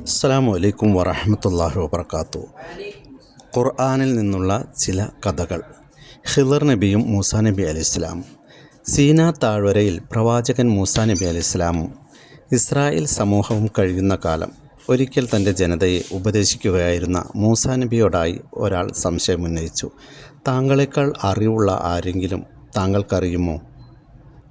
അസ്സാമു അലൈക്കും വറഹമത്തല്ലാഹി വാത്തു ഖുർആാനിൽ നിന്നുള്ള ചില കഥകൾ. ഹിദർ നബിയും മൂസാ നബി അലിസ്ലാം സീന താഴ്വരയിൽ പ്രവാചകൻ മൂസാ നബി അലിസ്ലാമും ഇസ്രായേൽ സമൂഹവും കഴിയുന്ന കാലം ഒരിക്കൽ തന്റെ ജനതയെ ഉപദേശിക്കുകയായിരുന്ന മൂസാ നബിയോടായി ഒരാൾ സംശയമുന്നയിച്ചു. താങ്കളെക്കാൾ അറിവുള്ള ആരെങ്കിലും താങ്കൾക്കറിയുമോ?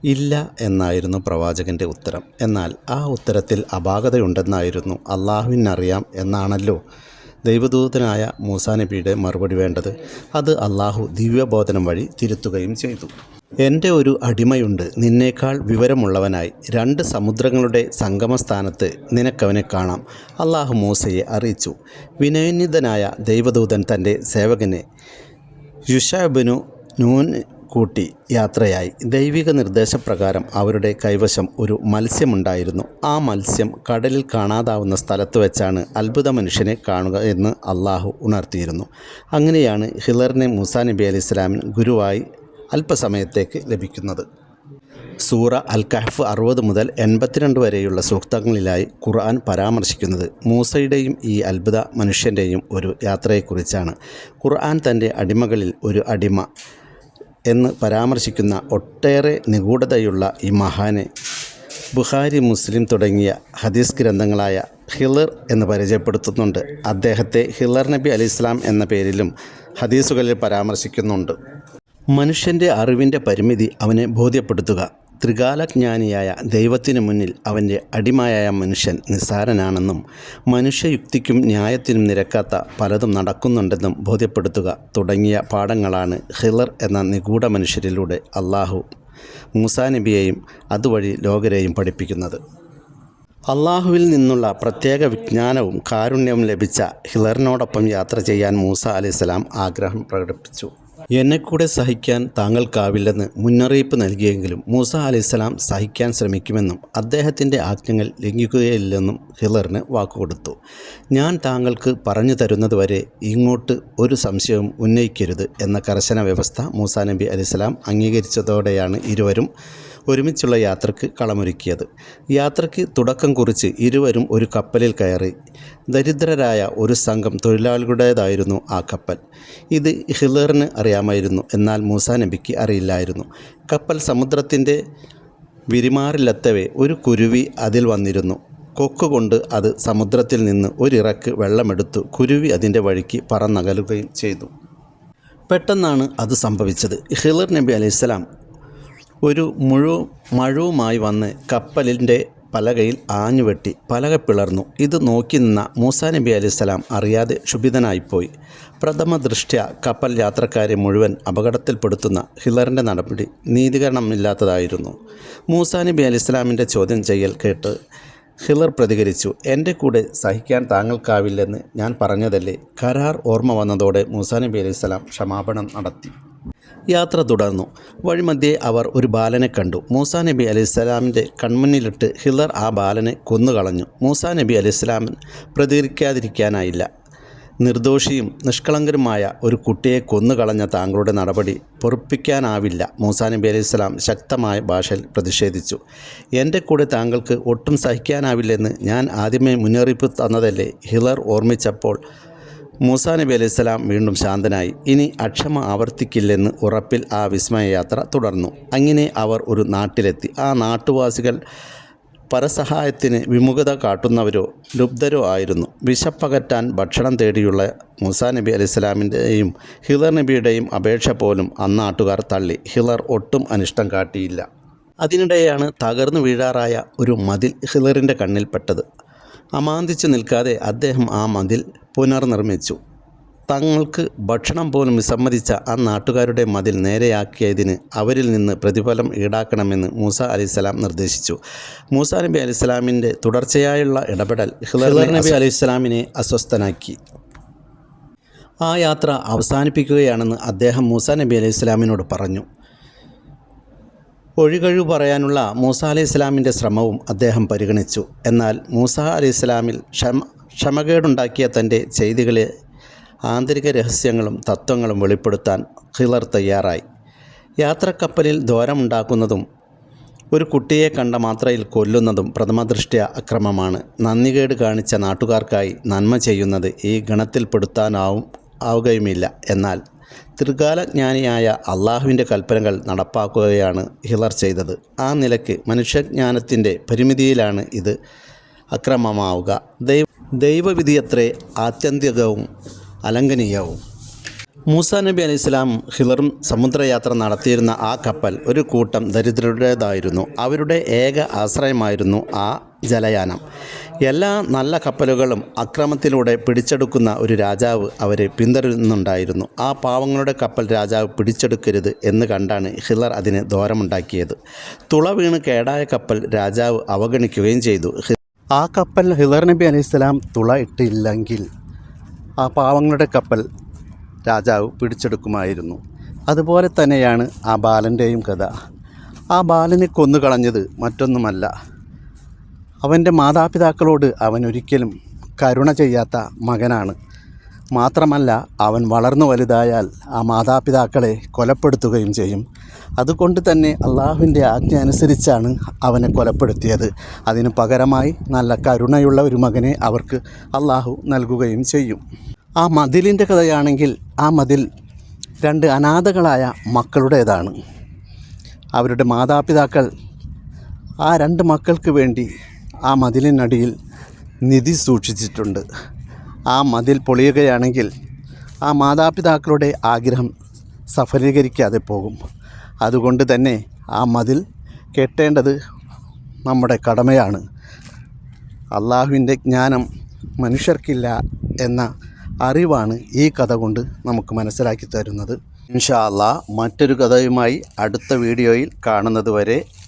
ഇല്ല എന്നായിരുന്നു പ്രവാചകന്റെ ഉത്തരം. എന്നാൽ ആ ഉത്തരത്തിൽ അപാകതയുണ്ടെന്നായിരുന്നു അള്ളാഹുവിനറിയാം എന്നാണല്ലോ ദൈവദൂതനായ മൂസാ നബിയുടെ മറുപടി വേണ്ടത്. അത് അള്ളാഹു ദിവ്യബോധനം വഴി തിരുത്തുകയും ചെയ്തു. എന്റെ ഒരു അടിമയുണ്ട്. നിന്നേക്കാൾ വിവരമുള്ളവനായി. രണ്ട് സമുദ്രങ്ങളുടെ സംഗമസ്ഥാനത്ത് നിനക്കവനെ കാണാം. അള്ളാഹു മൂസയെ അറിയിച്ചു. വിനയനിതനായ ദൈവദൂതൻ തന്റെ സേവകനെ യുഷാബിനു നൂൻ കൂട്ടി യാത്രയായി. ദൈവിക നിർദ്ദേശപ്രകാരം അവരുടെ കൈവശം ഒരു മത്സ്യമുണ്ടായിരുന്നു. ആ മത്സ്യം കടലിൽ കാണാതാവുന്ന സ്ഥലത്ത് വെച്ചാണ് അത്ഭുത മനുഷ്യനെ കാണുക എന്ന് അള്ളാഹു ഉണർത്തിയിരുന്നു. അങ്ങനെയാണ് ഹിലറിനെ മൂസാ നബി അലി ഇസ്ലാമിൻ ഗുരുവായി അല്പസമയത്തേക്ക് ലഭിക്കുന്നത്. സൂറ അൽ കഹഫ് അറുപത് മുതൽ എൺപത്തിരണ്ട് വരെയുള്ള സൂക്തങ്ങളിലായി ഖുർആൻ പരാമർശിക്കുന്നത് മൂസയുടെയും ഈ അത്ഭുത മനുഷ്യന്റെയും ഒരു യാത്രയെക്കുറിച്ചാണ്. ഖുർആൻ തന്റെ അടിമകളിൽ ഒരു അടിമ. എന്ന് പരാമർശിക്കുന്ന ഒട്ടേറെ നിഗൂഢതയുള്ള ഈ മഹാനെ ബുഹാരി മുസ്ലിം തുടങ്ങിയ ഹദീസ് ഗ്രന്ഥങ്ങളായ ഹിലർ എന്ന് പരിചയപ്പെടുത്തുന്നുണ്ട്. അദ്ദേഹത്തെ ഹിലർ നബി അലി ഇസ്ലാം എന്ന പേരിലും ഹദീസുകളിൽ പരാമർശിക്കുന്നുണ്ട്. മനുഷ്യന്റെ അറിവിന്റെ പരിമിതി അവനെ ബോധ്യപ്പെടുത്തുക. ത്രികാലജ്ഞാനിയായ ദൈവത്തിനു മുന്നിൽ അവന്റെ അടിമയായ മനുഷ്യൻ നിസ്സാരനാണെന്നും മനുഷ്യയുക്തിക്കും ന്യായത്തിനും നിരക്കാത്ത പലതും നടക്കുന്നുണ്ടെന്നും ബോധ്യപ്പെടുത്തുക തുടങ്ങിയ പാഠങ്ങളാണ് ഹിലർ എന്ന നിഗൂഢ മനുഷ്യരിലൂടെ അള്ളാഹു മൂസാ നബിയെയും അതുവഴി ലോകരെയും പഠിപ്പിക്കുന്നത്. അള്ളാഹുവിൽ നിന്നുള്ള പ്രത്യേക വിജ്ഞാനവും കാരുണ്യവും ലഭിച്ച ഹിലറിനോടൊപ്പം യാത്ര ചെയ്യാൻ മൂസ അലൈഹിസ്സലാം ആഗ്രഹം പ്രകടിപ്പിച്ചു. എന്നെക്കൂടെ സഹിക്കാൻ താങ്കൾക്കാവില്ലെന്ന് മുന്നറിയിപ്പ് നൽകിയെങ്കിലും മൂസ അലൈഹിസ്സലാം സഹിക്കാൻ ശ്രമിക്കുമെന്നും അദ്ദേഹത്തിന്റെ ആജ്ഞകൾ ലംഘിക്കുകയില്ലെന്നും ഹിലറിന് വാക്കുകൊടുത്തു. ഞാൻ താങ്കൾക്ക് പറഞ്ഞു തരുന്നതുവരെ ഇങ്ങോട്ട് ഒരു സംശയവും ഉന്നയിക്കരുത് എന്ന കർശന വ്യവസ്ഥ മൂസ നബി അലൈഹിസ്സലാം അംഗീകരിച്ചതോടെയാണ് ഇരുവരും ഒരുമിച്ചുള്ള യാത്രയ്ക്ക് കളമൊരുക്കിയത്. യാത്രയ്ക്ക് തുടക്കം കുറിച്ച് ഇരുവരും ഒരു കപ്പലിൽ കയറി. ദരിദ്രരായ ഒരു സംഘം തൊഴിലാളികളുടേതായിരുന്നു ആ കപ്പൽ. ഇത് ഹിലറിന് അറിയാമായിരുന്നു എന്നാൽ മൂസ നബിക്ക് അറിയില്ലായിരുന്നു. കപ്പൽ സമുദ്രത്തിന്റെ വിരിമാറിലെത്തവേ ഒരു കുരുവി അതിൽ വന്നിരുന്നു. കൊക്കുകൊണ്ട് അത് സമുദ്രത്തിൽ നിന്ന് ഒരിറക്ക് വെള്ളമെടുത്തു കുരുവി അതിന്റെ വഴിക്ക് പറന്നകലുകയും ചെയ്തു. പെട്ടെന്നാണ് അത് സംഭവിച്ചത്. ഹിലർ നബി അലൈഹിസ്സലാം ഒരു മുഴു മഴുവുമായി വന്ന് കപ്പലിന്റെ പലകയിൽ ആഞ്ഞുവെട്ടി പലക പിളർന്നു. ഇത് നോക്കി നിന്ന മൂസാ നബി അലൈഹിസ്സലാം അറിയാതെ ക്ഷുഭിതനായിപ്പോയി. പ്രഥമ ദൃഷ്ട്യ കപ്പൽ യാത്രക്കാരെ മുഴുവൻ അപകടത്തിൽപ്പെടുത്തുന്ന ഹിലറിന്റെ നടപടി നീതികരണമില്ലാത്തതായിരുന്നു. മൂസാ നബി അലിസ്ലാമിന്റെ ചോദ്യം ചെയ്യൽ കേട്ട് ഹിലർ പ്രതികരിച്ചു എന്റെ കൂടെ സഹിക്കാൻ താങ്കൾക്കാവില്ലെന്ന് ഞാൻ പറഞ്ഞതല്ലേ? കരാർ ഓർമ്മ വന്നതോടെ മൂസാ നബി അലൈഹിസ്സലാം ക്ഷമാപണം നടത്തി. യാത്ര തുടർന്നു. വഴിമധ്യേ അവർ ഒരു ബാലനെ കണ്ടു. മൂസാ നബി അലൈഹിസ്സലാമിന്റെ കൺമുന്നിലിട്ട് ഹിലർ ആ ബാലനെ കൊന്നുകളഞ്ഞു. മൂസാ നബി അലൈഹിസ്സലാമൻ പ്രതികരിക്കാതിരിക്കാനായില്ല നിർദോഷിയും നിഷ്കളങ്കരുമായ ഒരു കുട്ടിയെ കൊന്നുകളഞ്ഞ താങ്കളുടെ നടപടി പൊറുപ്പിക്കാനാവില്ല. മൂസാ നബി അലൈഹിസ്സലാം ശക്തമായ ഭാഷയിൽ പ്രതിഷേധിച്ചു. എന്റെ കൂടെ താങ്കൾക്ക് ഒട്ടും സഹിക്കാനാവില്ലെന്ന് ഞാൻ ആദ്യമേ മുന്നറിയിപ്പ് തന്നതല്ലേ? ഹിലർ ഓർമ്മിച്ചപ്പോൾ മൂസാ നബി അലൈഹിസ്സലാം വീണ്ടും ശാന്തനായി. ഇനി അക്ഷമ ആവർത്തിക്കില്ലെന്ന് ഉറപ്പിൽ ആ വിസ്മയയാത്ര തുടർന്നു. അങ്ങനെ അവർ ഒരു നാട്ടിലെത്തി. ആ നാട്ടുവാസികൾ പരസഹായത്തിന് വിമുഖത കാട്ടുന്നവരോ ലുബ്ധരോ ആയിരുന്നു. വിശപ്പകറ്റാൻ ഭക്ഷണം തേടിയുള്ള മൂസാ നബി അലൈഹിസ്സലാമിന്റെയും ഹിലർ നബിയുടെയും അപേക്ഷ പോലും അന്നാട്ടുകാർ തള്ളി. ഹിലർ ഒട്ടും അനിഷ്ടം കാട്ടിയില്ല. അതിനിടെയാണ് തകർന്നു വീഴാറായ ഒരു മതിൽ ഹിലറിന്റെ കണ്ണിൽപ്പെട്ടത് അമാന്തിച്ചു നിൽക്കാതെ അദ്ദേഹം ആ മതിൽ പുനർനിർമ്മിച്ചു. തങ്ങൾക്ക് ഭക്ഷണം പോലും വിസമ്മതിച്ച ആ നാട്ടുകാരുടെ മതിൽ നേരെയാക്കിയതിന് അവരിൽ നിന്ന് പ്രതിഫലം ഈടാക്കണമെന്ന് മൂസ അലിസ്ലാം നിർദ്ദേശിച്ചു. മൂസ നബി അലിസ്ലാമിന്റെ തുടർച്ചയായുള്ള ഇടപെടൽ ഹിലർ നബി അലിസ്ലാമിനെ അസ്വസ്ഥനാക്കി. ആ യാത്ര അവസാനിപ്പിക്കുകയാണെന്ന് അദ്ദേഹം മൂസ നബി അലൈഹി സ്വലാമിനോട് പറഞ്ഞു. ഒഴികഴിവ് പറയാനുള്ള മൂസ അലി ഇസ്ലാമിന്റെ ശ്രമവും അദ്ദേഹം പരിഗണിച്ചു. എന്നാൽ മൂസ അലി ഇസ്ലാമിൽ ക്ഷമ ക്ഷമകേടുണ്ടാക്കിയ തന്റെ ചെയ്തികളെ ആന്തരിക രഹസ്യങ്ങളും തത്വങ്ങളും വെളിപ്പെടുത്താൻ ഹിലർ തയ്യാറായി. യാത്രക്കപ്പലിൽ ദ്വാരമുണ്ടാക്കുന്നതും ഒരു കുട്ടിയെ കണ്ട മാത്രയിൽ കൊല്ലുന്നതും പ്രഥമദൃഷ്ട്യ അക്രമമാണ്. നന്ദികേട് കാണിച്ച നാട്ടുകാർക്കായി നന്മ ചെയ്യുന്നത് ഈ ഗണത്തിൽപ്പെടുത്താനാവും ആവുകയുമില്ല. എന്നാൽ ത്രികാലജ്ഞാനിയായ അള്ളാഹുവിന്റെ കൽപ്പനകൾ നടപ്പാക്കുകയാണ് ഹിലർ ചെയ്തത്. ആ നിലയ്ക്ക് മനുഷ്യജ്ഞാനത്തിന്റെ പരിമിതിയിലാണ് ഇത് അക്രമമാവുക. ദൈവ ദൈവവിധിയത്രേ ആത്യന്തികവും അലംഘനീയവും. മൂസ നബി അലി ഇസ്ലാം ഹിലറും സമുദ്രയാത്ര നടത്തിയിരുന്ന ആ കപ്പൽ ഒരു കൂട്ടം ദരിദ്രരുടേതായിരുന്നു. അവരുടെ ഏക ആശ്രയമായിരുന്നു ആ ജലയാനം. എല്ലാ നല്ല കപ്പലുകളും അക്രമത്തിലൂടെ പിടിച്ചെടുക്കുന്ന ഒരു രാജാവ് അവരെ പിന്തുടരുന്നുണ്ടായിരുന്നു. ആ പാവങ്ങളുടെ കപ്പൽ രാജാവ് പിടിച്ചെടുക്കരുത് എന്ന് കണ്ടാണ് ഹിലർ അതിന് ദോരമുണ്ടാക്കിയത് തുള വീണ് കേടായ കപ്പൽ രാജാവ് അവഗണിക്കുകയും ചെയ്തു. ആ കപ്പൽ ഹിലർ നബി അലൈഹിസ്സലാം തുള ഇട്ടില്ലെങ്കിൽ ആ പാവങ്ങളുടെ കപ്പൽ രാജാവ് പിടിച്ചെടുക്കുമായിരുന്നു. അതുപോലെ തന്നെയാണ് ആ ബാലന്റെയും കഥ. ആ ബാലനെ കൊന്നുകളഞ്ഞത് മറ്റൊന്നുമല്ല. അവന്റെ മാതാപിതാക്കളോട് അവൻ ഒരിക്കലും കരുണ ചെയ്യാത്ത മകനാണ്. മാത്രമല്ല അവൻ വളർന്നു വലുതായാൽ ആ മാതാപിതാക്കളെ കൊലപ്പെടുത്തുകയും ചെയ്യും. അതുകൊണ്ട് തന്നെ അള്ളാഹുവിന്റെ ആജ്ഞ അനുസരിച്ചാണ് അവനെ കൊലപ്പെടുത്തിയത്. അതിനു പകരമായി നല്ല കരുണയുള്ള ഒരു മകനെ അവർക്ക് അള്ളാഹു നൽകുകയും ചെയ്യും. ആ മതിലിന്റെ കഥയാണെങ്കിൽ ആ മതിൽ രണ്ട് അനാഥകളായ മക്കളുടേതാണ്. അവരുടെ മാതാപിതാക്കൾ ആ രണ്ട് മക്കൾക്ക് വേണ്ടി ആ മതിലിനടിയിൽ നിധി സൂക്ഷിച്ചിട്ടുണ്ട്. ആ മതിൽ പൊളിയുകയാണെങ്കിൽ ആ മാതാപിതാക്കളുടെ ആഗ്രഹം സഫലീകരിക്കാതെ പോകും. അതുകൊണ്ട് തന്നെ ആ മതിൽ കെട്ടേണ്ടത് നമ്മുടെ കടമയാണ്. അള്ളാഹുവിന്റെ ജ്ഞാനം മനുഷ്യർക്കില്ല എന്ന അറിവാണ് ഈ കഥ കൊണ്ട് നമുക്ക് മനസ്സിലാക്കി തരുന്നത്. ഇൻഷാ അല്ലാ മറ്റൊരു കഥയുമായി അടുത്ത വീഡിയോയിൽ കാണുന്നത് വരെ